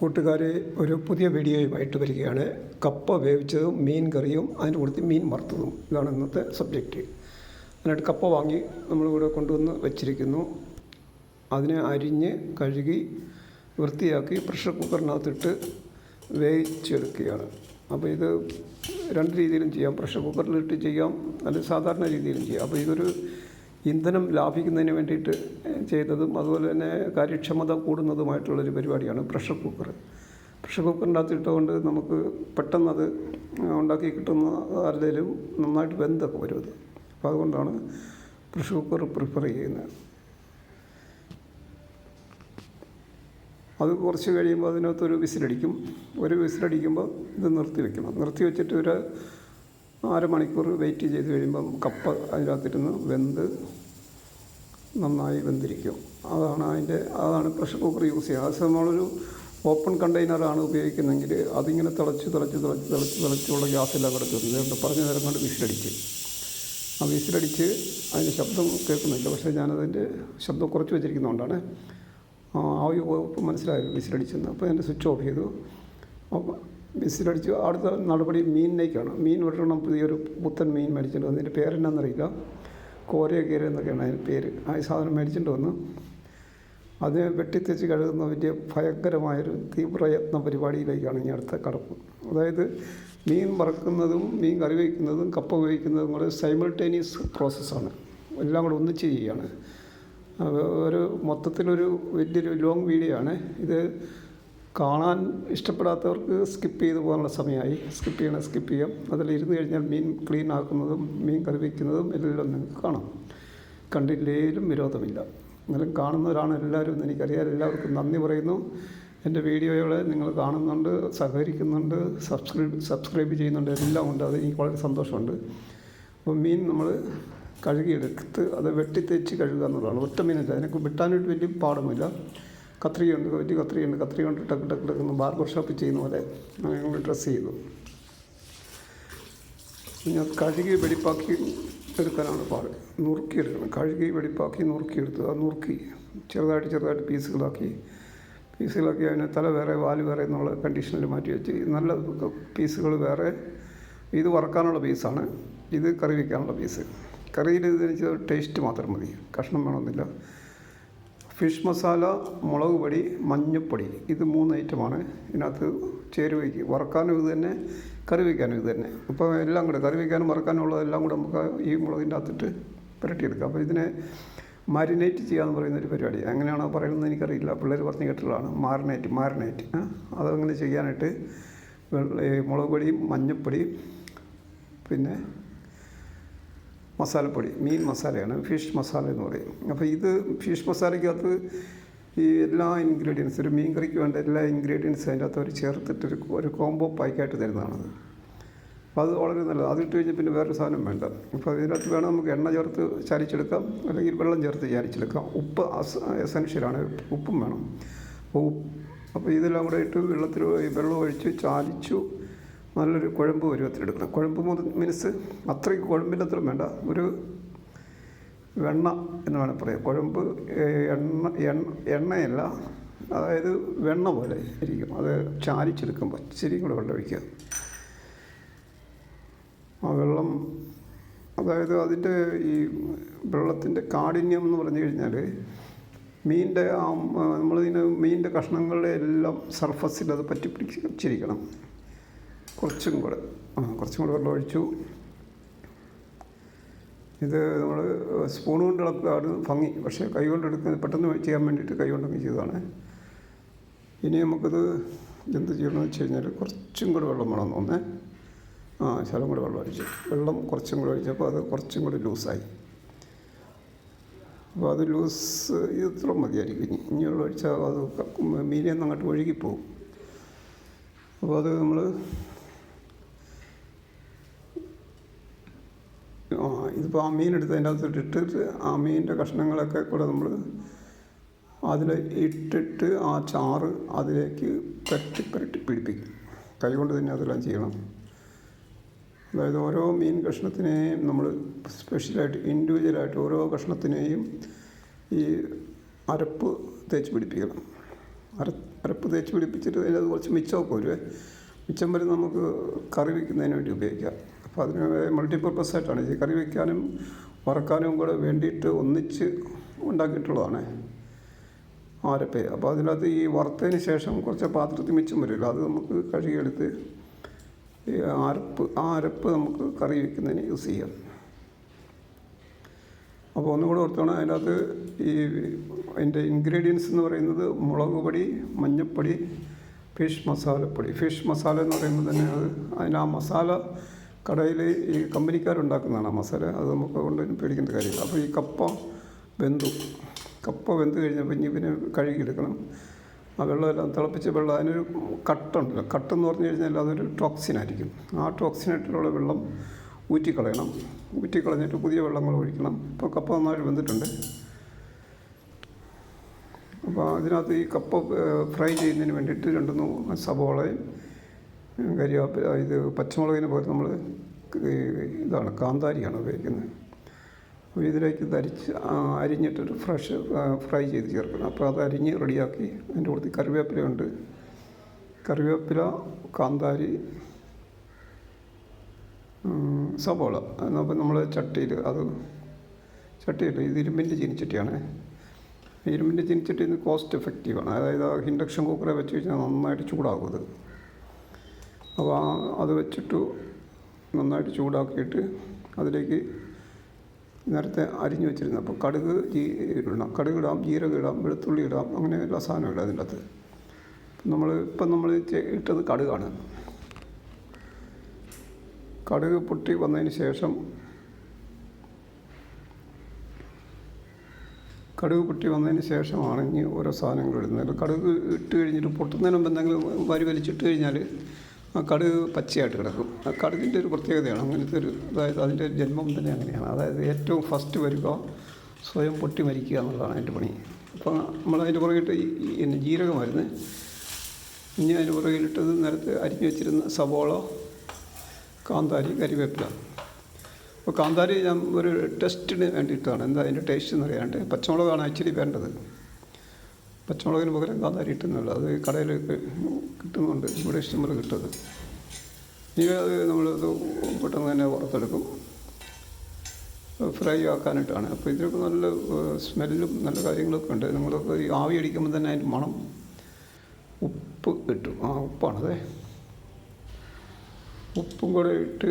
കൂട്ടുകാരെ ഒരു പുതിയ വീഡിയോയുമായിട്ട് വരികയാണ്. കപ്പ വേവിച്ചതും മീൻ കറിയും അതിന്റെ കൂടുതൽ മീൻ വറുത്തതും. ഇതാണ് ഇന്നത്തെ സബ്ജക്റ്റ് അതിനായിട്ട് കപ്പ വാങ്ങി നമ്മളിവിടെ കൊണ്ടുവന്ന് വെച്ചിരിക്കുന്നു. അതിനെ അരിഞ്ഞ് കഴുകി വൃത്തിയാക്കി പ്രഷർ കുക്കറിനകത്തിട്ട് വേവിച്ചെടുക്കുകയാണ്. അപ്പോൾ ഇത് രണ്ട് രീതിയിലും ചെയ്യാം. പ്രഷർ കുക്കറിലിട്ട് ചെയ്യാം. അല്ലെങ്കിൽ സാധാരണ രീതിയിലും ചെയ്യാം. അപ്പോൾ ഇതൊരു ഇന്ധനം ലാഭിക്കുന്നതിന് വേണ്ടിയിട്ട് ചെയ്തതും അതുപോലെ തന്നെ കാര്യക്ഷമത കൂടുന്നതുമായിട്ടുള്ളൊരു പരിപാടിയാണ് പ്രഷർ കുക്കർ. പ്രഷർ കുക്കറിന്റെ അകത്ത് ഇട്ടുകൊണ്ട് നമുക്ക് പെട്ടെന്നത് ഉണ്ടാക്കി കിട്ടുന്ന ആരുടെയും നന്നായിട്ട് വെന്തൊക്കെ വരും അത്. അപ്പോൾ അതുകൊണ്ടാണ് പ്രഷർ കുക്കർ പ്രിഫർ ചെയ്യുന്നത്. അത് കുറച്ച് കഴിയുമ്പോൾ അതിനകത്തൊരു വിസിലടിക്കും. ഒരു വിസിലടിക്കുമ്പോൾ ഇത് നിർത്തി വെക്കണം നിർത്തി വെച്ചിട്ട് ഒരു അരമണിക്കൂർ വെയിറ്റ് ചെയ്ത് കഴിയുമ്പം കപ്പ അതിനകത്തിരുന്ന് വെന്ത് നന്നായി വെന്തിരിക്കും. അതാണ് അതിന്റെ അതാണ് പ്രഷർ കുക്കർ യൂസ് ചെയ്യുക. അത് നമ്മളൊരു ഓപ്പൺ കണ്ടെയ്നറാണ് ഉപയോഗിക്കുന്നതെങ്കിൽ അതിങ്ങനെ തിളച്ച് തിളച്ച് തിളച്ച് തിളച്ച് തിളച്ചുള്ള ഗ്യാസെല്ലാം കിടക്കുന്നത് പറഞ്ഞ നേരം കൊണ്ട് വിസിലടിച്ച്. ആ വിസിലടിച്ച് അതിന്റെ ശബ്ദം കേൾക്കുന്നില്ല. പക്ഷേ ഞാനതിന്റെ ശബ്ദം കുറച്ച് വെച്ചിരിക്കുന്നതുകൊണ്ടാണ് ആവി പോയപ്പോൾ മനസ്സിലായി വിസിലടിച്ചെന്ന്. അപ്പോൾ എന്റെ സ്വിച്ച് ഓഫ് ചെയ്തു. അപ്പോൾ വിസിലടിച്ച് അടുത്ത നടപടി മീനിലേക്കാണ്. മീൻ വെട്ടണം. പുതിയൊരു പുത്തൻ മീൻ മരിച്ചിട്ടുണ്ട് അതിന്റെ പേരെന്നാണെന്നറിയില്ല കോരയോ കീര എന്നൊക്കെയാണ് അതിന്റെ പേര്. ആ സാധനം മേടിച്ചിട്ട് വന്നു. അത് വെട്ടിത്തെച്ച് കഴുകുന്ന വലിയ ഭയങ്കരമായൊരു തീവ്രയത്ന പരിപാടിയിലേക്കാണ് ഇനി അടുത്ത കടപ്പ്. അതായത് മീൻ വറക്കുന്നതും മീൻ കറി വയ്ക്കുന്നതും കപ്പ ഉപയോഗിക്കുന്നതും കൂടെ സൈമിൾട്ടേനിയസ് പ്രോസസ്സാണ് എല്ലാം കൂടെ ഒന്നിച്ച് ചെയ്യുകയാണ്. ഒരു മൊത്തത്തിലൊരു വലിയൊരു ലോങ് വീഡിയോ ആണ്. ഇത് കാണാൻ ഇഷ്ടപ്പെടാത്തവർക്ക് സ്കിപ്പ് ചെയ്ത് പോകാനുള്ള സമയമായി. സ്കിപ്പ് ചെയ്യണം സ്കിപ്പ് ചെയ്യാം. അതിൽ ഇരുന്ന് കഴിഞ്ഞാൽ മീൻ ക്ലീൻ ആക്കുന്നതും മീൻ കറി വയ്ക്കുന്നതും എല്ലാം നിങ്ങൾക്ക് കാണാം. കണ്ടില്ലേലും വിരോധമില്ല. എന്നാലും കാണുന്നവരാണ് എല്ലാവരും എന്ന് എനിക്കറിയാം. എല്ലാവർക്കും നന്ദി പറയുന്നു. എന്റെ വീഡിയോകളെ നിങ്ങൾ കാണുന്നുണ്ട് സഹകരിക്കുന്നുണ്ട് സബ്സ്ക്രൈബ് സബ്സ്ക്രൈബ് ചെയ്യുന്നുണ്ട്. എല്ലാം ഉണ്ട്. അത് എനിക്ക് വളരെ സന്തോഷമുണ്ട്. അപ്പോൾ മീൻ നമ്മൾ കഴുകിയെടുത്ത് അത് വെട്ടിത്തേച്ച് കഴുകുക എന്നുള്ളതാണ്. ഒറ്റ മീനല്ല. അതിനൊക്കെ വെട്ടാനായിട്ട് വലിയ പാടൊന്നുമില്ല. കത്രികയുണ്ട് വലിയ കത്രികയുണ്ട്. കത്രിക കൊണ്ട് ടക്ക് ടക്ക് ടക്ക് ബാർബർ ഷോപ്പിൽ ചെയ്യുന്ന പോലെ ഞങ്ങൾ ഡ്രസ്സ് ചെയ്തു. പിന്നെ കഴുകി വെടിപ്പാക്കി എടുക്കാനാണ് പാട്. നുറുക്കിയെടുക്കണം കഴുകി വെടിപ്പാക്കി നുറുക്കിയെടുത്ത് അത് നുറുക്കി ചെറുതായിട്ട് ചെറുതായിട്ട് പീസുകളാക്കി. പീസുകളാക്കി അതിന് തല വേറെ വാൽ വേറെ എന്നുള്ള കണ്ടീഷനിൽ മാറ്റി വെച്ച് നല്ല പീസുകൾ വേറെ. ഇത് വറക്കാനുള്ള പീസാണ്. ഇത് കറി വയ്ക്കാനുള്ള പീസ്. കറിയിൽ ഇതിന് ടേസ്റ്റ് മാത്രം മതി. കഷ്ണം വേണമെന്നില്ല. ഫിഷ് മസാല മുളക് പൊടി മഞ്ഞൾപ്പൊടി ഇത് മൂന്ന് ഐറ്റമാണ് ഇതിനകത്ത് ചേരുവയ്ക്ക് വറക്കാനും ഇത് തന്നെ കറി വയ്ക്കാനും ഇത് തന്നെ. അപ്പോൾ എല്ലാം കൂടെ കറി വയ്ക്കാനും വറക്കാനും ഉള്ളതെല്ലാം കൂടെ നമുക്ക് ഈ മുളകിന്റെ അകത്തിട്ട് പുരട്ടിയെടുക്കാം. അപ്പോൾ ഇതിനെ മാരിനേറ്റ് ചെയ്യാന്ന് പറയുന്ന ഒരു പരിപാടി. എങ്ങനെയാണോ പറയുന്നത് എനിക്കറിയില്ല. പിള്ളേർ പറഞ്ഞ് കേട്ടിട്ടുള്ളതാണ്. മാറിനേറ്റ് മാറിനേറ്റ് അതങ്ങനെ ചെയ്യാനായിട്ട് മുളക് പൊടിയും മഞ്ഞൾപ്പൊടി പിന്നെ മസാലപ്പൊടി മീൻ മസാലയാണ് ഫിഷ് മസാല എന്ന് പറയും. അപ്പോൾ ഇത് ഫിഷ് മസാലയ്ക്കകത്ത് ഈ എല്ലാ ഇൻഗ്രീഡിയൻസ് ഒരു മീൻ കറിക്ക് വേണ്ട എല്ലാ ഇൻഗ്രീഡിയൻസും അതിന്റെ അകത്ത് അവർ ചേർത്തിട്ട് ഒരു ഒരു കോംബോ പായ്ക്കായിട്ട് തരുന്നതാണത്. അപ്പോൾ അത് വളരെ നല്ലത്. അത് ഇട്ട് കഴിഞ്ഞാൽ പിന്നെ വേറൊരു സാധനം വേണ്ട. അപ്പോൾ ഇതിനകത്ത് വേണം നമുക്ക് എണ്ണ ചേർത്ത് ചാരിച്ചെടുക്കാം അല്ലെങ്കിൽ വെള്ളം ചേർത്ത് ചാരിച്ചെടുക്കാം. ഉപ്പ് എസൻഷ്യലാണ് ഉപ്പും വേണം. അപ്പോൾ അപ്പോൾ ഇതെല്ലാം കൂടെ ഇട്ട് വെള്ളത്തിൽ വെള്ളം ഒഴിച്ച് ചാലിച്ചു നല്ലൊരു കുഴമ്പ് പരുവത്തിലെടുക്കണം കുഴമ്പ് മീൻസ് അത്രയ്ക്ക് കുഴമ്പിന്റെ അത്ര വേണ്ട. ഒരു വെണ്ണ എന്ന് വേണം പറയാം കുഴമ്പ് എണ്ണ എണ്ണ എണ്ണയല്ല. അതായത് വെണ്ണ പോലെ ഇരിക്കും. അത് ചാലിച്ചെടുക്കുമ്പോൾ ശരിയും കൂടെ വെള്ളം ഒഴിക്കുക. ആ വെള്ളം അതായത് അതിന്റെ ഈ വെള്ളത്തിന്റെ കാഠിന്യം എന്ന് പറഞ്ഞു കഴിഞ്ഞാൽ മീനിന്റെ ആ നമ്മളിതിന് മീനിന്റെ കഷ്ണങ്ങളുടെ എല്ലാം സർഫസിൽ അത് പറ്റി പിടിച്ചിരിക്കണം കുറച്ചും കൂടെ. ആ കുറച്ചും കൂടെ വെള്ളം ഒഴിച്ചു. ഇത് നമ്മൾ സ്പൂൺ കൊണ്ട് ഇളക്കുകയാണ് ഭംഗി. പക്ഷേ കൈ കൊണ്ട് എടുക്കുന്നത് പെട്ടെന്ന് ചെയ്യാൻ വേണ്ടിയിട്ട് കൈ കൊണ്ടങ്ങ് ചെയ്തതാണ്. ഇനി നമുക്കത് എന്ത് ചെയ്യണമെന്ന് വെച്ച് കഴിഞ്ഞാൽ കുറച്ചും കൂടെ വെള്ളം വേണം തോന്നേ ആ ശലം കൂടെ വെള്ളം ഒഴിച്ചു. വെള്ളം കുറച്ചും കൂടെ ഒഴിച്ചപ്പോൾ അത് കുറച്ചും കൂടി ലൂസായി. അപ്പോൾ അത് ലൂസ് ഇത്ര മതിയായിരിക്കും. ഇനി ഇനി വെള്ളം ഒഴിച്ചാൽ അത് മീനിൽ നിന്ന് അങ്ങോട്ട് ഒഴുകിപ്പോവും. അപ്പോൾ അത് നമ്മൾ ആ ഇതിപ്പോൾ ആ മീനെടുത്ത് അതിന്റെ അകത്ത് ഇട്ടിട്ട് ആ മീനിന്റെ കഷ്ണങ്ങളൊക്കെ കൂടെ നമ്മൾ അതിൽ ഇട്ടിട്ട് ആ ചാറ് അതിലേക്ക് പുരട്ടി പുരട്ടി പിടിപ്പിക്കും. കൈകൊണ്ട് തന്നെ അതെല്ലാം ചെയ്യണം. അതായത് ഓരോ മീൻ കഷ്ണത്തിനെയും നമ്മൾ സ്പെഷ്യലായിട്ട് ഇൻഡിവിജ്വലായിട്ട് ഓരോ കഷ്ണത്തിനെയും ഈ അരപ്പ് തേച്ച് പിടിപ്പിക്കണം. അര അരപ്പ് തേച്ച് പിടിപ്പിച്ചിട്ട് അതിനകത്ത് കുറച്ച് മിച്ചമൊക്കെ വരുവേ. മിച്ചം വരെ നമുക്ക് കറി വയ്ക്കുന്നതിന് വേണ്ടി ഉപയോഗിക്കാം. അപ്പോൾ അതിന് മൾട്ടിപ്പർപ്പസ് ആയിട്ടാണ്. ഈ കറി വയ്ക്കാനും വറക്കാനും കൂടെ വേണ്ടിയിട്ട് ഒന്നിച്ച് ഉണ്ടാക്കിയിട്ടുള്ളതാണ് ആരപ്പേ അപ്പോൾ അതിനകത്ത് ഈ വറുത്തതിന് ശേഷം കുറച്ച് പാത്രത്തിൽ മിച്ചം വരില്ല അത് നമുക്ക് കഴുകിയെടുത്ത് ഈ അരപ്പ് ആ അരപ്പ് നമുക്ക് കറി വയ്ക്കുന്നതിന് യൂസ് ചെയ്യാം. അപ്പോൾ ഒന്നുകൂടെ ഓർത്തോണം അതിനകത്ത് ഈ അതിന്റെ ഇൻഗ്രീഡിയൻസ് എന്ന് പറയുന്നത് മുളക് പൊടി മഞ്ഞൾപ്പൊടി ഫിഷ് മസാലപ്പൊടി ഫിഷ് മസാല എന്ന് പറയുമ്പോൾ തന്നെ അത് അതിന് ആ മസാല കടയിൽ ഈ കമ്പനിക്കാരുണ്ടാക്കുന്നതാണ് മസാല. അത് നമുക്ക് കൊണ്ട് പേടിക്കേണ്ട കാര്യമില്ല. അപ്പോൾ ഈ കപ്പ വെന്തു. കപ്പ വെന്ത് കഴിഞ്ഞപ്പോൾ ഇനി പിന്നെ കഴുകിയെടുക്കണം. ആ വെള്ളമെല്ലാം തിളപ്പിച്ച വെള്ളം അതിനൊരു കട്ടുണ്ടല്ലോ. കട്ടെന്ന് പറഞ്ഞു കഴിഞ്ഞാൽ അതൊരു ടോക്സിനായിരിക്കും ആ ടോക്സിനായിട്ടുള്ള വെള്ളം ഊറ്റിക്കളയണം. ഊറ്റിക്കളഞ്ഞിട്ട് പുതിയ വെള്ളങ്ങൾ ഒഴിക്കണം. ഇപ്പോൾ കപ്പ നന്നായിട്ട് വെന്തിട്ടുണ്ട്. അപ്പോൾ അതിനകത്ത് ഈ കപ്പ ഫ്രൈ ചെയ്യുന്നതിന് വേണ്ടിയിട്ട് രണ്ട് മൂന്ന് സവോളയും കരിവേപ്പില ഇത് പച്ചമുളകിന് പകരം നമ്മൾ ഇതാണ് കാന്താരിയാണ് ഉപയോഗിക്കുന്നത്. അപ്പോൾ ഇതിലേക്ക് തരിച്ച് അരിഞ്ഞിട്ടൊരു ഫ്രഷ് ഫ്രൈ ചെയ്ത് ചേർക്കണം. അപ്പോൾ അത് അരിഞ്ഞ് റെഡിയാക്കി അതിന്റെ കൂടുതൽ കറിവേപ്പിലയുണ്ട് കറിവേപ്പില കാന്താരി സവോള. അപ്പോൾ നമ്മൾ ചട്ടിയിൽ അത് ചട്ടിയിൽ ഇത് ഇരുമ്പിന്റെ ചീനിച്ചട്ടിയാണ്. ഇരുമ്പിന്റെ ചീനിച്ചട്ടി കോസ്റ്റ് എഫക്റ്റീവാണ്. അതായത് ഇൻഡക്ഷൻ കുക്കറെ വെച്ച് കഴിഞ്ഞാൽ നന്നായിട്ട് ചൂടാകും അത്. അപ്പോൾ അത് വെച്ചിട്ട് നന്നായിട്ട് ചൂടാക്കിയിട്ട് അതിലേക്ക് നേരത്തെ അരിഞ്ഞു വെച്ചിരുന്ന. അപ്പോൾ കടുക് ജീ ഇടണം. കടുക് ഇടാം ജീരകം ഇടാം വെളുത്തുള്ളി ഇടാം അങ്ങനെ എല്ലാ സാധനവും ഇടാം അതിന്റെ അകത്ത്. നമ്മൾ ഇപ്പം നമ്മൾ ഇട്ടത് കടുകാണ്. കടുക് പൊട്ടി വന്നതിന് ശേഷം കടുക് പൊട്ടി വന്നതിന് ശേഷമാണ് ഇനി ഓരോ സാധനങ്ങൾ ഇടുന്നത്. കടുക് ഇട്ട് കഴിഞ്ഞിട്ട് പൊട്ടുന്നതിന് മുമ്പ് എന്തെങ്കിലും വരി വലിച്ചിട്ട് കഴിഞ്ഞാൽ ആ കടുക് പച്ചയായിട്ട് കിടക്കും. ആ കടുകിന്റെ ഒരു പ്രത്യേകതയാണ് അങ്ങനത്തെ ഒരു അതായത് അതിന്റെ ജന്മം തന്നെ അങ്ങനെയാണ്. അതായത് ഏറ്റവും ഫസ്റ്റ് വരിക സ്വയം പൊട്ടി മരിക്കുക എന്നുള്ളതാണ് അതിന്റെ പണി. അപ്പോൾ നമ്മൾ അതിന്റെ പുറകിട്ട് ഈ ജീരകമായിരുന്നു. ഇനി അതിന്റെ പുറകിലിട്ടത് നേരത്തെ അരിഞ്ഞു വെച്ചിരുന്ന സവോള കാന്താരി കരിവേപ്പില. അപ്പോൾ കാന്താരി ഞാൻ ഒരു ടെസ്റ്റിന് വേണ്ടിയിട്ടാണ്. എന്താ അതിന്റെ ടേസ്റ്റ് എന്ന് അറിയാണ്ട് പച്ചമുളകാണ് ആക്ച്വലി വേണ്ടത്. പച്ചമുളകിന് പകരം കാന്താരി ഇട്ടുന്നില്ല അത് കടയിൽ കിട്ടുന്നുണ്ട്. ഇവിടെ ഇഷ്ടംപോലെ കിട്ടുന്നത് ഇനി അത് നമ്മളത് പെട്ടെന്ന് തന്നെ വറുത്തെടുക്കും. ഫ്രൈ ആക്കാനായിട്ടാണ് അപ്പോൾ ഇതിനൊക്കെ നല്ല സ്മെല്ലും നല്ല കാര്യങ്ങളൊക്കെ ഉണ്ട്. നമ്മളൊക്കെ ഈ ആവി അടിക്കുമ്പോൾ തന്നെ അതിന്റെ മണം ഉപ്പ് കിട്ടും. ആ ഉപ്പാണതേ. ഉപ്പും കൂടെ ഇട്ട്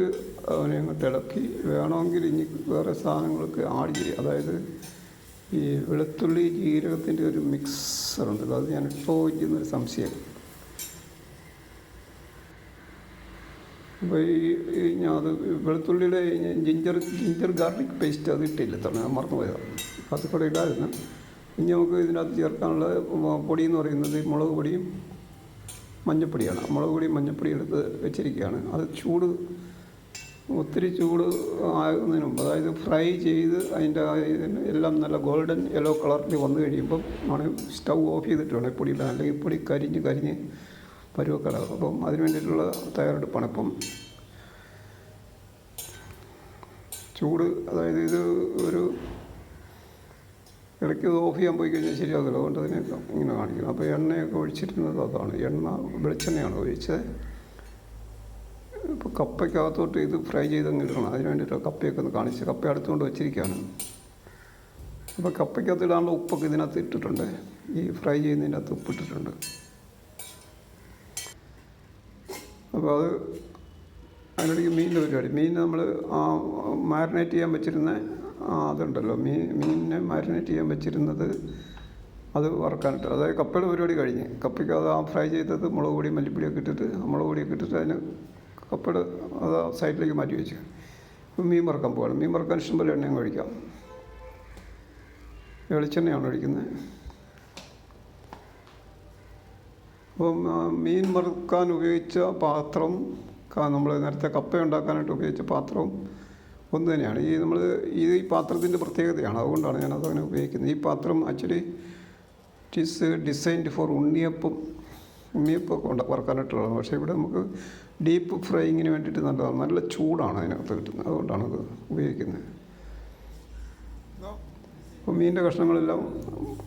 അവനെ അങ്ങ് തിളക്കി വേണമെങ്കിൽ ഇനി വേറെ സാധനങ്ങളൊക്കെ ആഡ് ചെയ്യും. അതായത് ഈ വെളുത്തുള്ളി ജീരകത്തിന്റെ ഒരു മിക്സർ ഉണ്ടല്ലോ അത് ഞാൻ ഇപ്പോൾ ചെയ്യുന്നൊരു സംശയം. അപ്പോൾ ഈ ഞാൻ അത് വെളുത്തുള്ളിയുടെ ജിഞ്ചർ ജിഞ്ചർ ഗാർലിക് പേസ്റ്റ് അത് ഇട്ടില്ല തന്നെ ഞാൻ മറന്നുപോയതാണ് അത് കൂടെ ഇടായിരുന്നു. ഇനി നമുക്ക് ഇതിനകത്ത് ചേർക്കാനുള്ള പൊടി എന്ന് പറയുന്നത് മുളക് പൊടിയും മഞ്ഞപ്പൊടിയാണ്. മുളക് പൊടിയും മഞ്ഞപ്പൊടിയും എടുത്ത് വെച്ചിരിക്കുകയാണ്. അത് ചൂട് ഒത്തിരി ചൂട് ആകുന്നതിന് മുമ്പ് അതായത് ഫ്രൈ ചെയ്ത് അതിന്റെ എല്ലാം നല്ല ഗോൾഡൻ യെല്ലോ കളറിൽ വന്നു കഴിയുമ്പം ആണ് സ്റ്റൗ ഓഫ് ചെയ്തിട്ട് വേണം പൊടി ഇടാൻ അല്ലെങ്കിൽ പൊടി കരിഞ്ഞ് കരിഞ്ഞ് പരുവക്കടാകും അപ്പം അതിന് വേണ്ടിയിട്ടുള്ള തയ്യാറെടുപ്പാണ്. ഇപ്പം ചൂട് അതായത് ഇത് ഒരു ഇടയ്ക്ക് ഓഫ് ചെയ്യാൻ പോയി കഴിഞ്ഞാൽ ശരിയാകില്ല അതുകൊണ്ട് അതിനെ ഇങ്ങനെ കാണിക്കണം. അപ്പോൾ എണ്ണയൊക്കെ ഒഴിച്ചിരുന്നത് അതാണ്. എണ്ണ വെളിച്ചെണ്ണയാണ് ഒഴിച്ചത്. ഇപ്പോൾ കപ്പയ്ക്കകത്തോട്ട് ഇത് ഫ്രൈ ചെയ്തങ്ങ് ഇടണം. അതിന് വേണ്ടിയിട്ട് കപ്പയൊക്കെ ഒന്ന് കാണിച്ച് കപ്പ അടുത്തുകൊണ്ട് വെച്ചിരിക്കുകയാണ്. അപ്പോൾ കപ്പയ്ക്കകത്ത് ഇടാനുള്ള ഉപ്പൊക്കെ ഇതിനകത്ത് ഇട്ടിട്ടുണ്ട്. ഈ ഫ്രൈ ചെയ്യുന്നതിന്റെ അകത്ത് ഉപ്പിട്ടിട്ടുണ്ട്. അപ്പോൾ അത് അതിനിടയ്ക്ക് മീനിന്റെ പരിപാടി. മീൻ നമ്മൾ ആ മാരിനേറ്റ് ചെയ്യാൻ വെച്ചിരുന്ന അതുണ്ടല്ലോ. മീൻ മീനിനെ മാരിനേറ്റ് ചെയ്യാൻ വെച്ചിരുന്നത് അത് വറക്കാനിട്ട്. അതായത് കപ്പയുടെ പരിപാടി കഴിഞ്ഞ്. കപ്പയ്ക്ക് അത് ആ ഫ്രൈ ചെയ്തത് മുളക് പൊടി മല്ലിപ്പൊടിയൊക്കെ ഇട്ടിട്ട് മുളക് പൊടിയൊക്കെ ഇട്ടിട്ട് അതിന് കപ്പയുടെ അത് സൈഡിലേക്ക് മാറ്റി വെച്ച്. മീൻ വറക്കാൻ പോകണം മീൻ വറക്കാൻ ഇഷ്ടംപോലെ എണ്ണയും കഴിക്കാം. വെളിച്ചെണ്ണയാണ് ഒഴിക്കുന്നത്. അപ്പം മീൻ വറുക്കാൻ ഉപയോഗിച്ച പാത്രം നമ്മൾ നേരത്തെ കപ്പ ഉണ്ടാക്കാനായിട്ട് ഉപയോഗിച്ച പാത്രവും ഒന്ന് തന്നെയാണ്. ഈ നമ്മൾ ഈ പാത്രത്തിന്റെ പ്രത്യേകതയാണ്. അതുകൊണ്ടാണ് ഞാനത് അങ്ങനെ ഉപയോഗിക്കുന്നത്. ഈ പാത്രം actually it is designed for unniyappam. ഉണ്ണിയപ്പമൊക്കെ ഉണ്ട് വറുക്കാനായിട്ടുള്ളതാണ് പക്ഷേ ഇവിടെ നമുക്ക് ഡീപ്പ് ഫ്രൈയിങ്ങിന് വേണ്ടിയിട്ട് നല്ലതാണ് നല്ല ചൂടാണ് അതിനകത്ത് കിട്ടുന്നത്. അതുകൊണ്ടാണ് അത് ഉപയോഗിക്കുന്നത്. അപ്പോൾ മീനിന്റെ കഷ്ണങ്ങളെല്ലാം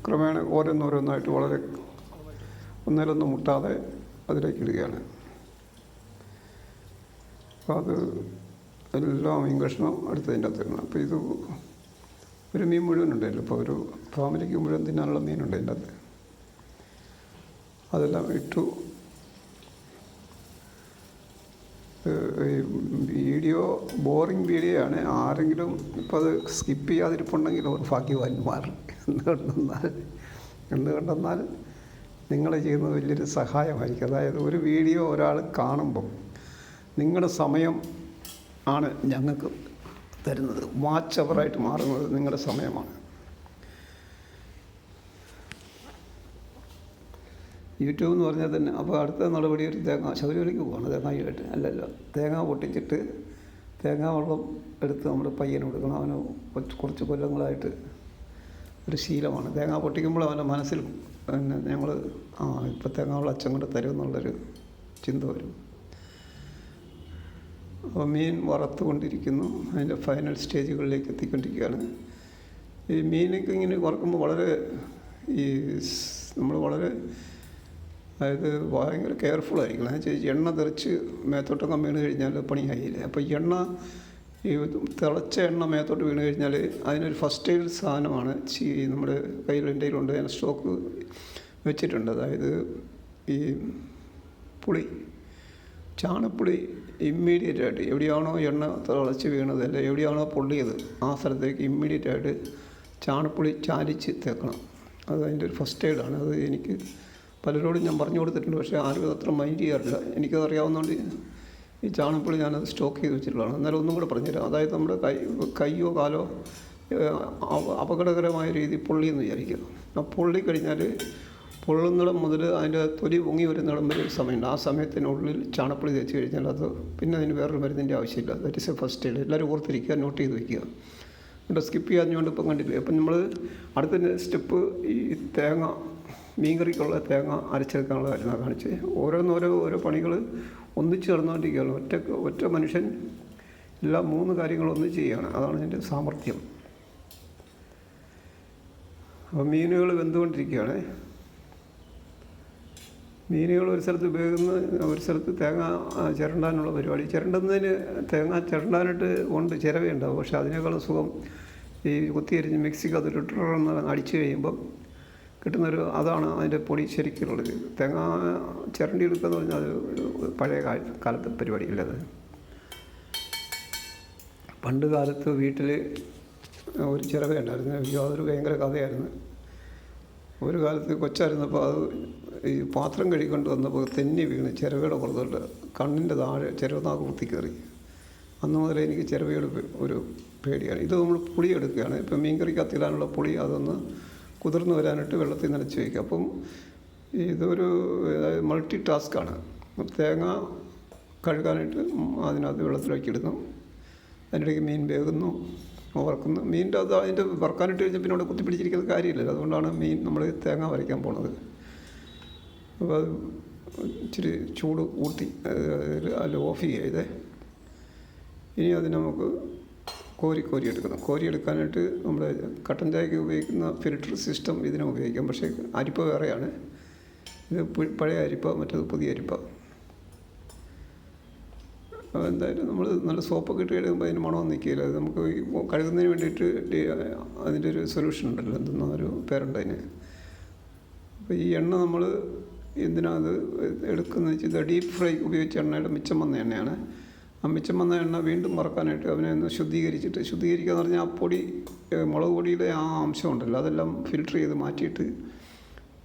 ക്രമേണ ഓരോന്നോരോന്നായിട്ട് വളരെ ഒന്നിലൊന്നും മുട്ടാതെ അതിലേക്ക് ഇടുകയാണ്. അപ്പോൾ അത് എല്ലാ മീൻ കഷ്ണം അടുത്തതിന്റെ അകത്ത് ഇടണം. അപ്പോൾ ഇത് ഒരു മീൻ മുഴുവൻ ഉണ്ടല്ലോ ഇപ്പോൾ ഒരു ഫാമിലിക്ക് മുഴുവൻ തിന്നാനുള്ള മീനുണ്ട് അതിന്റെ അകത്ത്. അതെല്ലാം ഇട്ടു ഏഹ് ഈ വീഡിയോ ബോറിംഗ് വീഡിയോ ആണ്. ആരെങ്കിലും ഇപ്പോൾ അത് സ്കിപ്പ് ചെയ്യാതിരിപ്പുണ്ടെങ്കിൽ ഒരു ഭാഗ്യവാന്മാർ എന്തുകൊണ്ടെന്നാൽ എന്തുകൊണ്ടെന്നാൽ നിങ്ങൾ ചെയ്യുന്നത് വലിയൊരു സഹായമായിരിക്കും. അതായത് ഒരു വീഡിയോ ഒരാൾ കാണുമ്പം നിങ്ങളുടെ സമയം ആണ് ഞങ്ങൾക്ക് തരുന്നത്. വാച്ച് അവറായിട്ട് മാറുന്നത് നിങ്ങളുടെ സമയമാണ്. യൂട്യൂബ് എന്ന് പറഞ്ഞാൽ തന്നെ അപ്പോൾ അടുത്ത നടപടി ഒരു തേങ്ങ ശബരിമലയ്ക്ക് പോവാണ് തേങ്ങായിട്ട് അല്ലല്ലോ. തേങ്ങ പൊട്ടിച്ചിട്ട് തേങ്ങ വെള്ളം എടുത്ത് നമ്മുടെ പയ്യന് കൊടുക്കണം. അവന് കുറച്ച് കുറച്ച് കൊല്ലങ്ങളായിട്ട് ഒരു ശീലമാണ്. തേങ്ങ പൊട്ടിക്കുമ്പോൾ അവന്റെ മനസ്സിൽ പിന്നെ ഞങ്ങൾ ആ ഇപ്പോൾ തേങ്ങ വെള്ളം അച്ഛൻ കൊണ്ട് തരും എന്നുള്ളൊരു ചിന്ത വരും. അപ്പോൾ മീൻ വറുത്തുകൊണ്ടിരിക്കുന്നു. അതിന്റെ ഫൈനൽ സ്റ്റേജുകളിലേക്ക് എത്തിക്കൊണ്ടിരിക്കുകയാണ്. ഈ മീനൊക്കെ ഇങ്ങനെ വറുക്കുമ്പോൾ വളരെ ഈ നമ്മൾ വളരെ അതായത് ഭയങ്കര കെയർഫുൾ ആയിരിക്കണം. എന്ന് വെച്ചാൽ എണ്ണ തെറിച്ച് മേത്തോട്ടൊക്കെ വീണ് കഴിഞ്ഞാൽ ആയില്ല. അപ്പോൾ എണ്ണ ഈ തിളച്ച എണ്ണ മേത്തോട്ട് വീണ് കഴിഞ്ഞാൽ അതിനൊരു ഫസ്റ്റ് എയ്ഡ് സാധനമാണ് ചീ നമ്മുടെ കയ്യിൽ എന്റെ ഞാൻ സ്റ്റോക്ക് വെച്ചിട്ടുണ്ട്. അതായത് ഈ പുളി ചാണപ്പുളി ഇമ്മീഡിയറ്റ് ആയിട്ട് എവിടെയാണോ എണ്ണ തിളച്ച് വീണത് അല്ലെ എവിടെയാണോ പൊള്ളിയത് ആ സ്ഥലത്തേക്ക് ഇമ്മീഡിയറ്റ് ആയിട്ട് ചാണപ്പുളി ചാലിച്ച് തേക്കണം. അത് അതിന്റെ ഒരു ഫസ്റ്റ് എയ്ഡാണ് അത് എനിക്ക് പലരോടും ഞാൻ പറഞ്ഞു കൊടുത്തിട്ടുണ്ട് പക്ഷേ ആരും അത്ര മൈൻഡ് ചെയ്യാറില്ല. എനിക്കത് അറിയാവുന്നതുകൊണ്ട് ഈ ചാണകപ്പൊടി ഞാനത് സ്റ്റോക്ക് ചെയ്ത് വെച്ചിട്ടുള്ളതാണ്. എന്നാലും ഒന്നും കൂടെ പറഞ്ഞുതരാം. അതായത് നമ്മുടെ കൈ കൈയോ കാലോ അപകടകരമായ രീതി പൊള്ളിയെന്ന് വിചാരിക്കുക. ആ പൊള്ളിക്കഴിഞ്ഞാൽ പൊള്ളുന്നിടം മുതൽ അതിന്റെ തൊലി പൊങ്ങി വരുന്നിടം വരെ ഒരു സമയമുണ്ട്. ആ സമയത്തിനുള്ളിൽ ചാണകപ്പൊടി തേച്ച് കഴിഞ്ഞാൽ അത് പിന്നെ അതിന് വേറൊരു മരുന്നിന്റെ ആവശ്യമില്ല. That is a first aid എല്ലാവരും ഓർത്തിരിക്കുക നോട്ട് ചെയ്ത് വയ്ക്കുക എന്നിട്ട് സ്കിപ്പ് ചെയ്യാഞ്ഞുകൊണ്ട് ഇപ്പം കണ്ടില്ലേ? അപ്പം നമ്മൾ അടുത്ത സ്റ്റെപ്പ് ഈ തേങ്ങ മീൻകറിക്കുള്ള തേങ്ങ അരച്ചെടുക്കാനുള്ള കാര്യമാണ് കാണിച്ചത്. ഓരോന്നോരോ ഓരോ പണികൾ ഒന്നിച്ച് നടന്നുകൊണ്ടിരിക്കുകയാണ്. ഒറ്റ ഒറ്റ മനുഷ്യൻ എല്ലാ മൂന്ന് കാര്യങ്ങളും ഒന്നിച്ച് ചെയ്യുകയാണ്. അതാണ് ഇതിന്റെ സാമർഥ്യം. അപ്പോൾ മീനുകൾ വെന്തുകൊണ്ടിരിക്കുകയാണ്. മീനുകൾ ഒരു സ്ഥലത്ത് ഉപയോഗിക്കുന്ന ഒരു സ്ഥലത്ത് തേങ്ങ ചിരണ്ടാനുള്ള പരിപാടി. ചിരണ്ടുന്നതിന് തേങ്ങ ചിരണ്ടാനായിട്ട് ഉണ്ട് ചിരവയുണ്ടാവും. പക്ഷേ അതിനേക്കാളും സുഖം ഈ കുത്തിയരിഞ്ഞ് മിക്സിക്ക് അത് ഇട്ടിട്ടെന്ന് അടിച്ചു കഴിയുമ്പം കിട്ടുന്നൊരു അതാണ് അതിന്റെ പൊടി ശരിക്കുള്ളത്. തേങ്ങ ചിരണ്ടി എടുക്കുക എന്ന് പറഞ്ഞാൽ അത് പഴയ കാല- കാലത്തെ പരിപാടിയില്ലത് പണ്ട് കാലത്ത് വീട്ടിൽ ഒരു ചിരവയുണ്ടായിരുന്നു അയ്യോ അതൊരു ഭയങ്കര കഥയായിരുന്നു. ഒരു കാലത്ത് കൊച്ചായിരുന്നപ്പോൾ അത് ഈ പാത്രം കഴുകിക്കൊണ്ട് വന്നപ്പോൾ തെന്നി വീണ് ചിരവയുടെ പുറത്തോട്ട് കണ്ണിന്റെ താഴെ ചിരവനാക്ക് കുത്തി കയറി അന്ന് മുതൽ എനിക്ക് ചിരവയുടെ ഒരു പേടിയാണ്. ഇത് നമ്മൾ പുളി എടുക്കുകയാണ് ഇപ്പം മീൻകറി കത്തിടാനുള്ള പുളി അതൊന്ന് കുതിർന്ന് വരാനായിട്ട് വെള്ളത്തിൽ നനച്ച് വയ്ക്കുക അപ്പം ഇതൊരു മൾട്ടി ടാസ്ക്കാണ് തേങ്ങ കഴുകാനായിട്ട് അതിനകത്ത് വെള്ളത്തിലേക്ക് ഇടുന്നു. അതിനിടയ്ക്ക് മീൻ വേകുന്നു വറക്കുന്നു. മീനിന്റെ അത് അതിന്റെ വറക്കാനിട്ട് കഴിഞ്ഞാൽ പിന്നെ അവിടെ കുത്തിപ്പിടിച്ചിരിക്കുന്ന കാര്യമില്ലല്ലോ. അതുകൊണ്ടാണ് മീൻ നമ്മൾ തേങ്ങ വരയ്ക്കാൻ പോണത്. അപ്പോൾ അത് ഇച്ചിരി ചൂട് കൂട്ടി അതിൽ ഓഫ് ചെയ്തേ ഇനി അത് നമുക്ക് കോരി കോരി എടുക്കണം കോരി എടുക്കാനായിട്ട് നമ്മൾ കട്ടൻ ചായക്ക് ഉപയോഗിക്കുന്ന ഫിൽട്ടർ സിസ്റ്റം ഇതിനും ഉപയോഗിക്കാം. പക്ഷേ അരിപ്പ വേറെയാണ്. ഇത് പഴയ അരിപ്പ മറ്റേത് പുതിയ അരിപ്പ. എന്തായാലും നമ്മൾ നല്ല സോപ്പൊക്കെ ഇട്ട് കഴുകുമ്പോൾ അതിന് മണം നിൽക്കില്ല അത് നമുക്ക് കഴുകുന്നതിന് വേണ്ടിയിട്ട് അതിന്റെ ഒരു സൊല്യൂഷൻ ഉണ്ടല്ലോ. എന്തെന്ന ഒരു പേരുണ്ട് അതിന്. അപ്പോൾ ഈ എണ്ണ നമ്മൾ എന്തിനാത് എടുക്കുന്നത് വെച്ചാൽ ഡീപ്പ് ഫ്രൈ ഉപയോഗിച്ച എണ്ണയുടെ മിച്ചം വന്ന എണ്ണയാണ്. ആ മിച്ചം വന്ന എണ്ണ വീണ്ടും വറക്കാനായിട്ട് അവനെ ഒന്ന് ശുദ്ധീകരിച്ചിട്ട് ശുദ്ധീകരിക്കുക എന്ന് പറഞ്ഞാൽ ആ പൊടി മുളക് പൊടിയുടെ ആ അംശം ഉണ്ടല്ലോ അതെല്ലാം ഫിൽട്ടർ ചെയ്ത് മാറ്റിയിട്ട്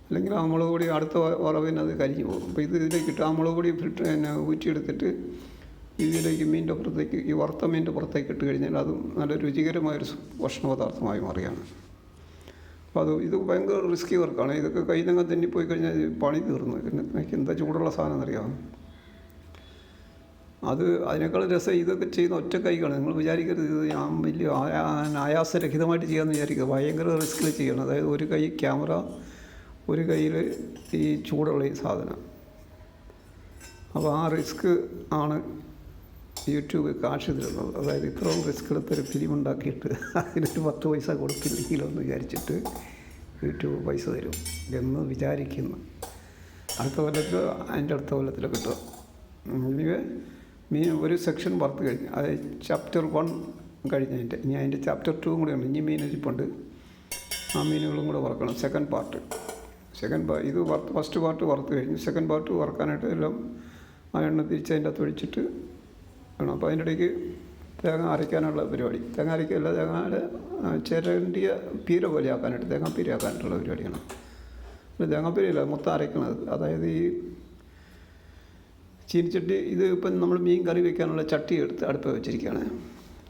അല്ലെങ്കിൽ ആ മുളക് പൊടി അടുത്ത വറവിന് അത് കരിഞ്ഞു പോകും. അപ്പോൾ ഇത് ഇതിലേക്ക് ഇട്ട് ആ മുളക് പൊടി ഫിൽട്ടർ പിന്നെ ഊറ്റിയെടുത്തിട്ട് ഇതിലേക്ക് മീനിന്റെ പുറത്തേക്ക് ഈ വറുത്ത മീനിന്റെ പുറത്തേക്ക് ഇട്ട് കഴിഞ്ഞാൽ അതും നല്ല രുചികരമായൊരു ഭക്ഷണ പദാർത്ഥമായി മാറുകയാണ്. അപ്പോൾ അത് ഇത് ഭയങ്കര റിസ്കി വർക്കാണ് ഇതൊക്കെ കയ്യിലങ്ങ് തെന്നിപ്പോയി കഴിഞ്ഞാൽ പണി തീർന്നു. പിന്നെ എന്താ ചൂടുള്ള സാധനം എന്നറിയാം അത് അതിനേക്കാൾ രസം ഇതൊക്കെ ചെയ്യുന്ന ഒറ്റ കൈകളാണ് നിങ്ങൾ വിചാരിക്കരുത് ഇത് ഞാൻ വലിയ ആയാ- ആയാസരഹിതമായിട്ട് ചെയ്യാമെന്ന് വിചാരിക്കുക ഭയങ്കര റിസ്കിൽ ചെയ്യണം. അതായത് ഒരു കൈ ക്യാമറ ഒരു കയ്യിൽ ഈ ചൂടുള്ള ഈ സാധനം. അപ്പോൾ ആ റിസ്ക് ആണ് യൂട്യൂബ് കാശ് തരുന്നത് അതായത് ഇത്രയും റിസ്ക് എടുത്തൊരു ഫിലിം ഉണ്ടാക്കിയിട്ട് അതിനൊരു പത്ത് പൈസ കൊടുത്തില്ലെങ്കിലോ എന്ന് വിചാരിച്ചിട്ട് യൂട്യൂബ് പൈസ തരും എന്ന് വിചാരിക്കുന്നു. അടുത്ത കൊല്ലത്തിൽ അതിന്റെ അടുത്ത കൊല്ലത്തിൽ കിട്ടുക ഇനി മീൻ ഒരു സെക്ഷൻ വറുത്ത് കഴിഞ്ഞു. അത് ചാപ്റ്റർ വൺ കഴിഞ്ഞതിന്റെ ഇനി അതിന്റെ ചാപ്റ്റർ ടൂവും കൂടെ ഉണ്ട്. ഇനി മീൻ ഇരിപ്പുണ്ട് ആ മീനുകളും കൂടെ വറക്കണം സെക്കൻഡ് പാർട്ട് സെക്കൻഡ് പാർട്ട് ഇത് വറുത്ത് ഫസ്റ്റ് പാർട്ട് വറുത്ത് കഴിഞ്ഞു. സെക്കൻഡ് പാർട്ട് വറുക്കാനായിട്ട് എല്ലാം ആ എണ്ണ തിരിച്ച് അതിന്റെ അകത്ത് ഒഴിച്ചിട്ട് വേണം. അപ്പോൾ അതിന്റെ ഇടയ്ക്ക് തേങ്ങ അരയ്ക്കാനുള്ള പരിപാടി. തേങ്ങ അരയ്ക്കല്ല തേങ്ങയുടെ ചിരണ്ടിയ പീര പോലെ ആക്കാനായിട്ട് തേങ്ങാപ്പീര പീര ആക്കാനായിട്ടുള്ള പരിപാടിയാണ്. തേങ്ങാപ്പീരയല്ല മൊത്തം അരയ്ക്കണത്. അതായത് ഈ ചീനിച്ചട്ടി ഇത് ഇപ്പം നമ്മൾ മീൻ കറി വെക്കാനുള്ള ചട്ടി എടുത്ത് അടുപ്പ് വെച്ചിരിക്കുകയാണ്.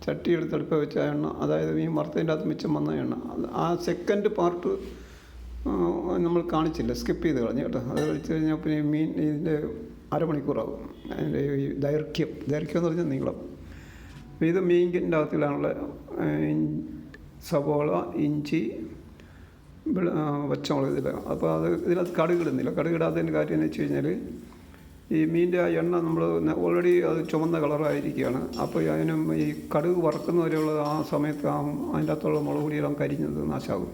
ചട്ടി എടുത്ത് അടുപ്പ് വെച്ച എണ്ണ അതായത് മീൻ വറുത്തതിന്റെ അകത്ത് മിച്ചം വന്ന എണ്ണ ആ സെക്കൻഡ് പാർട്ട് നമ്മൾ കാണിച്ചില്ല സ്കിപ്പ് ചെയ്ത് കളഞ്ഞു കേട്ടോ. അത് കഴിച്ച് കഴിഞ്ഞാൽ പിന്നെ മീൻ ഇതിന്റെ അരമണിക്കൂറാകും അതിന്റെ ഈ ദൈർഘ്യം ദൈർഘ്യം എന്ന് പറഞ്ഞാൽ നീളം. ഇത് മീൻകിന്റെ അകത്തിലാണുള്ള സവോള ഇഞ്ചി പച്ചമുളക് ഇതിൽ അപ്പോൾ അത് ഇതിനകത്ത് കടുകിടുന്നില്ല കടുകിടാത്തതിന്റെ കാര്യം എന്ന് വെച്ച് കഴിഞ്ഞാൽ ഈ മീനിന്റെ ആ എണ്ണ നമ്മൾ ഓൾറെഡി അത് ചുമന്ന കളറായിരിക്കുകയാണ് അപ്പോൾ അതിനും ഈ കടുക് വറക്കുന്ന വരെയുള്ള ആ സമയത്ത് ആ അതിന്റെ അകത്തുള്ള മുളക് പൊടിയെല്ലാം കരിഞ്ഞത് നാശാകും.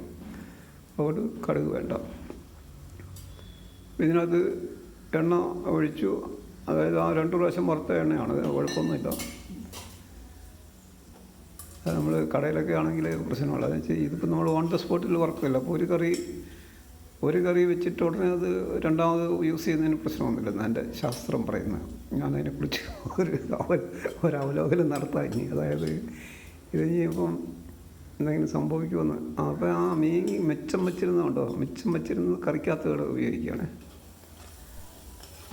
അതുകൊണ്ട് കടുക് വേണ്ട. ഇതിനകത്ത് എണ്ണ ഒഴിച്ചു. അതായത് ആ രണ്ട് പ്രാവശ്യം വറുത്ത എണ്ണയാണ്. കുഴപ്പമൊന്നുമില്ല. നമ്മൾ കടയിലൊക്കെ ആണെങ്കിൽ പ്രശ്നമുള്ള അതെന്ന് വെച്ചാൽ ഇതിപ്പോൾ നമ്മൾ ഓൺ ദ സ്പോട്ടിൽ വർക്കില്ല അപ്പോൾ ഒരു കറി ഒരു കറി വെച്ചിട്ട് ഉടനെ അത് രണ്ടാമത് യൂസ് ചെയ്യുന്നതിന് പ്രശ്നമൊന്നുമില്ലെന്ന് എന്റെ ശാസ്ത്രം പറയുന്നത് ഞാനതിനെക്കുറിച്ച് ഒരു അവ- ഒരു അവലോകനം നടത്താം ഇനി. അതായത് ഇത് ഇനിയിപ്പം എന്തെങ്കിലും സംഭവിക്കുമെന്ന്. അപ്പോൾ ആ മീൻ മെച്ചം വെച്ചിരുന്നുണ്ടോ മെച്ചം വെച്ചിരുന്നത് കറിക്കകത്ത് കൂടെ ഉപയോഗിക്കുകയാണ്.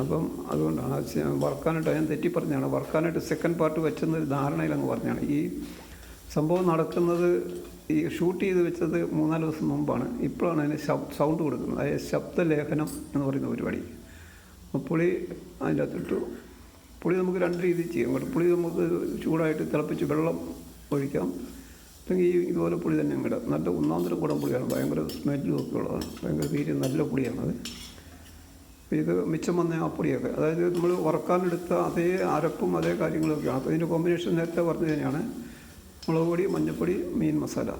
അപ്പം അതുകൊണ്ടാണ്. വറക്കാനായിട്ട് ഞാൻ തെറ്റി പറഞ്ഞാണ് വറുക്കാനായിട്ട് സെക്കൻഡ് പാർട്ട് വെച്ചെന്നൊരു ധാരണയിലങ്ങ് പറഞ്ഞാണ്. ഈ സംഭവം നടക്കുന്നത് ഈ ഷൂട്ട് ചെയ്ത് വെച്ചത് മൂന്നാൽ ദിവസം മുമ്പാണ്. ഇപ്പോഴാണ് അതിന് സൗണ്ട് കൊടുക്കുന്നത്. അതായത് ശബ്ദലേഖനം എന്ന് പറയുന്ന പരിപാടി. പുളി അതിന്റെ അകത്തിട്ടു. പുളി നമുക്ക് രണ്ട് രീതിയിൽ ചെയ്യാം. കേട്ടോ പുളി നമുക്ക് ചൂടായിട്ട് തിളപ്പിച്ച് വെള്ളം ഒഴിക്കാം. അല്ലെങ്കിൽ ഈ ഇതുപോലെ പുളി തന്നെ അങ്ങ് ഇടാം. നല്ല ഒന്നാന്തരം കൂടം പുളിയാണ് ഭയങ്കര സ്മെല്ലും ഒക്കെ ഉള്ളതാണ് ഭയങ്കര വീര്യം നല്ല പുളിയാണത് ഇത് മിച്ചം വന്ന ആ പുളിയൊക്കെ അതായത് നമ്മൾ വറക്കാനെടുത്ത അതേ അരപ്പും അതേ കാര്യങ്ങളൊക്കെയാണ്. അപ്പോൾ ഇതിന്റെ കോമ്പിനേഷൻ നേരത്തെ പറഞ്ഞു തന്നെയാണ്. മുളക് പൊടി മഞ്ഞൾപ്പൊടി മീൻ മസാല.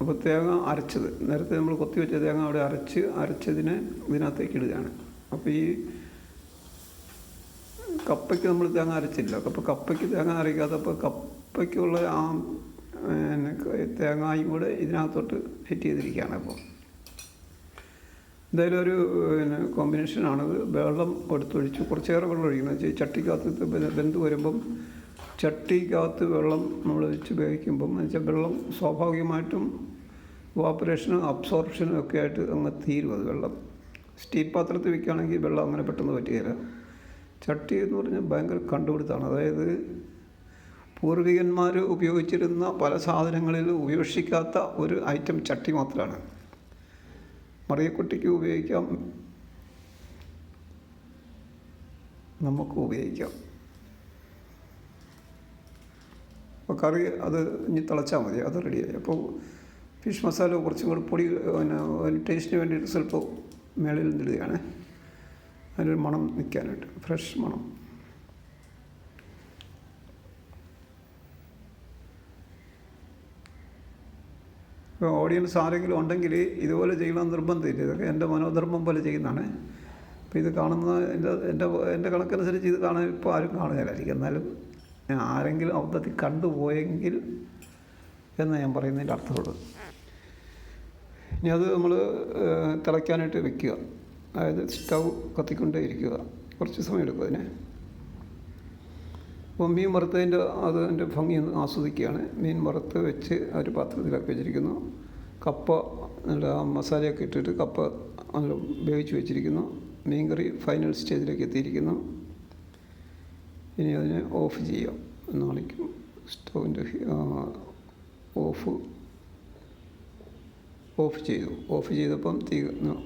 അപ്പോൾ തേങ്ങ അരച്ചത്. നേരത്തെ നമ്മൾ കൊത്തി വെച്ച തേങ്ങ അവിടെ അരച്ച് അരച്ചതിനെ ഇതിനകത്തേക്ക് ഇടുകയാണ്. അപ്പോൾ ഈ കപ്പയ്ക്ക് നമ്മൾ തേങ്ങ അരച്ചില്ല അപ്പോൾ കപ്പയ്ക്ക് തേങ്ങ അരയ്ക്കാത്തപ്പോൾ കപ്പയ്ക്കുള്ള ആ തേങ്ങായും കൂടെ ഇതിനകത്തോട്ട് ഫിറ്റ് ചെയ്തിരിക്കുകയാണ് അപ്പോൾ എന്തായാലും ഒരു പിന്നെ കോമ്പിനേഷനാണത് വെള്ളം എടുത്തൊഴിച്ച് കുറച്ചേറെ വെള്ളം ഒഴിക്കണം. ചട്ടിക്കകത്ത് ബന്ധു വരുമ്പം ചട്ടിക്കകത്ത് വെള്ളം നമ്മൾ വെച്ച് വേവിക്കുമ്പം എന്ന് വെച്ചാൽ വെള്ളം സ്വാഭാവികമായിട്ടും വാപ്പറേഷനും അബ്സോർപ്ഷനും ഒക്കെ ആയിട്ട് അങ്ങ് തീരും അത് വെള്ളം. സ്റ്റീൽ പാത്രത്തിൽ വെക്കുകയാണെങ്കിൽ വെള്ളം അങ്ങനെ പെട്ടെന്ന് പറ്റുകയില്ല ചട്ടി എന്ന് പറഞ്ഞാൽ ഭയങ്കര കണ്ടുപിടുത്താണ്. അതായത് പൂർവികന്മാർ ഉപയോഗിച്ചിരുന്ന പല സാധനങ്ങളിൽ ഉപേക്ഷിക്കാത്ത ഒരു ഐറ്റം ചട്ടി മാത്രമാണ് മറിയക്കുട്ടിക്ക് ഉപയോഗിക്കാം. നമുക്ക് ഉപയോഗിക്കാം. അപ്പോൾ കറി അത് ഇനി തിളച്ചാൽ മതി അത് റെഡിയായി അപ്പോൾ ഫിഷ് മസാല കുറച്ചും കൂടി പൊടി പിന്നെ ടേസ്റ്റിന് വേണ്ടിയിട്ട് സ്വല്പം മേളിൽ നിന്നിടുകയാണ് അതിനൊരു മണം നിൽക്കാനായിട്ട് ഫ്രഷ് മണം. ഇപ്പോൾ ഓഡിയൻസ് ആരെങ്കിലും ഉണ്ടെങ്കിൽ ഇതുപോലെ ചെയ്യണം നിർബന്ധമില്ല. ഇതൊക്കെ എന്റെ മനോധർമ്മം പോലെ ചെയ്യുന്നതാണ്. അപ്പോൾ ഇത് കാണുന്ന എന്റെ എന്റെ എന്റെ കണക്കനുസരിച്ച് ഇത് കാണാൻ ഇപ്പോൾ ആരും കാണുന്നില്ലായിരിക്കും എന്നാലും ഞാൻ ആരെങ്കിലും അബദ്ധത്തിൽ കണ്ടുപോയെങ്കിൽ എന്ന് ഞാൻ പറയുന്നതിന്റെ അർത്ഥമുള്ളൂ ഇനി അത് നമ്മൾ തിളയ്ക്കാനായിട്ട് വെക്കുക. അതായത് സ്റ്റൗ കത്തിക്കൊണ്ടേ ഇരിക്കുക. കുറച്ച് സമയം എടുക്കും അതിന്. അപ്പോൾ മീൻ വറുത്തതിന്റെ അത് അതിന്റെ ഭംഗി ആസ്വദിക്കുകയാണ്. മീൻ വറുത്ത് വെച്ച് ഒരു പാത്രത്തിലാക്കി വെച്ചിരിക്കുന്നു. കപ്പ മസാലയൊക്കെ ഇട്ടിട്ട് കപ്പ വേവിച്ച് വെച്ചിരിക്കുന്നു. മീൻ കറി ഫൈനൽ സ്റ്റേജിലേക്ക് എത്തിയിരിക്കുന്നു. ഇനി അതിനെ ഓഫ് ചെയ്യാം നാളേക്കും സ്റ്റൗവിന്റെ ഓഫ് ഓഫ് ചെയ്തു. ഓഫ് ചെയ്തപ്പം തീ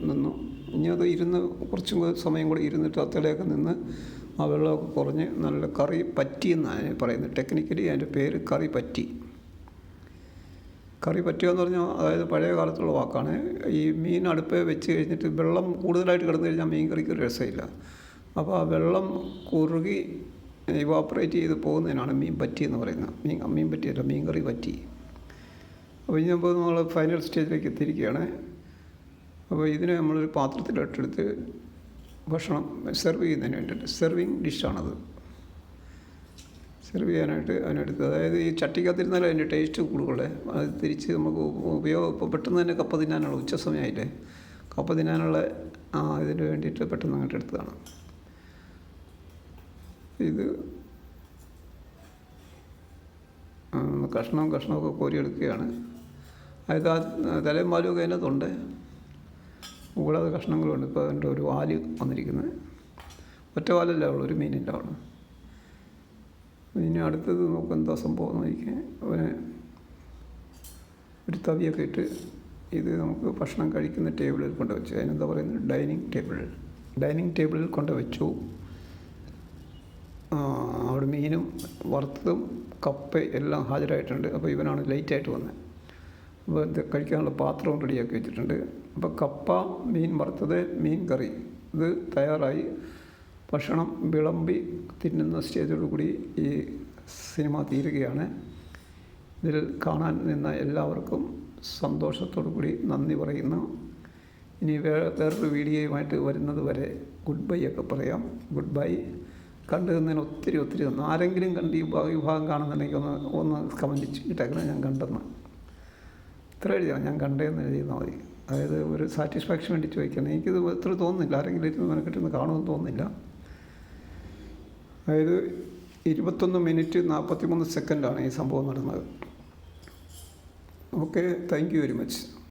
നിന്നു. ഇനി അത് ഇരുന്ന് കുറച്ചും സമയം കൂടി ഇരുന്നിട്ട് അത്തലയൊക്കെ നിന്ന് ആ വെള്ളമൊക്കെ കുറഞ്ഞ് നല്ല കറി പറ്റി എന്നാണ് പറയുന്നത്. ടെക്നിക്കലി അതിന്റെ പേര് കറി പറ്റി. കറി പറ്റുക എന്ന് പറഞ്ഞാൽ അതായത് പഴയ കാലത്തുള്ള വാക്കാണ്. ഈ മീൻ അടുപ്പേ വെച്ച് കഴിഞ്ഞിട്ട് വെള്ളം കൂടുതലായിട്ട് കിടന്നു കഴിഞ്ഞാൽ മീൻ കറിക്ക് ഒരു രസമില്ല. അപ്പോൾ ആ വെള്ളം കുറുകി ഇവാപ്പറേറ്റ് ചെയ്ത് പോകുന്നതിനാണ് മീൻ പറ്റി എന്ന് പറയുന്നത്. മീൻ മീൻ പറ്റിയല്ല മീൻ കറി പറ്റി. അപ്പോൾ ഇനി നമ്മൾ നമ്മൾ ഫൈനൽ സ്റ്റേജിലേക്ക് എത്തിയിരിക്കുകയാണ്. അപ്പോൾ ഇതിനെ നമ്മളൊരു പാത്രത്തിലിട്ടെടുത്ത് ഭക്ഷണം സെർവ് ചെയ്യുന്നതിന് വേണ്ടിയിട്ട്. സെർവിങ് ഡിഷാണത്. സെർവ് ചെയ്യാനായിട്ട് അതിനെടുത്ത് അതായത് ഈ ചട്ടിക്കകത്തിരുന്നാലും അതിന്റെ ടേസ്റ്റ് കൂടുതലേ. അത് തിരിച്ച് നമുക്ക് ഉപയോഗം ഇപ്പോൾ പെട്ടെന്ന് തന്നെ കപ്പ തിന്നാനുള്ള ഉച്ച സമയമായില്ലേ. കപ്പ തിന്നാനുള്ള ആ ഇതിന് വേണ്ടിയിട്ട് പെട്ടെന്ന് അങ്ങോട്ട് എടുത്തതാണ്. ഇത് കഷ്ണവും കഷ്ണം കഷ്ണമൊക്കെ കോരിയെടുക്കുകയാണ്. അതായത് ആ തലയും പാലും ഒക്കെ അതിനകത്തുണ്ട്. കൂടാതെ കഷ്ണങ്ങളുണ്ട്. ഇപ്പോൾ അതിന്റെ ഒരു വാൽ വന്നിരിക്കുന്നത്. ഒറ്റ വാലല്ല ഉള്ളൂ ഒരു മീനിന്റെ ആണ് ഇനി അടുത്തത് നമുക്ക് എന്താ സംഭവം എന്ന് നോക്കിയാൽ അവന് ഒരു തവിയൊക്കെ ഇട്ട് ഇത് നമുക്ക് ഭക്ഷണം കഴിക്കുന്ന ടേബിളിൽ കൊണ്ട് വെച്ചു അതിനെന്താ പറയുന്നത്? Dining table. ഡൈനിങ് ടേബിളിൽ കൊണ്ട് വെച്ചു. അവിടെ മീനും വറുത്തതും കപ്പ എല്ലാം ഹാജരായിട്ടുണ്ട്. അപ്പോൾ ഇവനാണ് ലേറ്റായിട്ട് വന്നത്. കഴിക്കാനുള്ള പാത്രവും റെഡിയാക്കി വെച്ചിട്ടുണ്ട്. അപ്പോൾ കപ്പ മീൻ വറുത്തത് മീൻ കറി. ഇത് തയ്യാറായി. ഭക്ഷണം വിളമ്പി തിന്നുന്ന സ്റ്റേജോടു കൂടി ഈ സിനിമ തീരുകയാണ്. ഇതിൽ കാണാൻ നിന്ന എല്ലാവർക്കും സന്തോഷത്തോടു കൂടി നന്ദി പറയുന്നു. ഇനി വേറെ വേറൊരു വീഡിയോയുമായിട്ട് വരുന്നത് വരെ ഗുഡ് ബൈ ഒക്കെ പറയാം. Good bye. കണ്ടു നിന്നതിന് ഒത്തിരി ഒത്തിരി ആരെങ്കിലും കണ്ട് ഈ വിഭാഗം കാണുന്നുണ്ടെങ്കിൽ ഒന്ന് ഒന്ന് കമന്റ് ഇട്ടേക്കണം ഞാൻ കണ്ടെന്ന്. ഇത്ര എഴുതിയാൽ ഞാൻ കണ്ടേന്ന് എഴുതിയിരുന്നാൽ മതി. അതായത് ഒരു സാറ്റിസ്ഫാക്ഷൻ വേണ്ടി ചോദിക്കണം എനിക്കിത് ഇത്ര തോന്നുന്നില്ല. ആരെങ്കിലും ഇരുന്ന് മെനക്കെട്ടിന്ന് കാണുമെന്ന് തോന്നുന്നില്ല. അതായത് ഇരുപത്തൊന്ന് മിനിറ്റ് നാൽപ്പത്തി മൂന്ന് സെക്കൻഡാണ് ഈ സംഭവം നടന്നത്. Okay thank you very much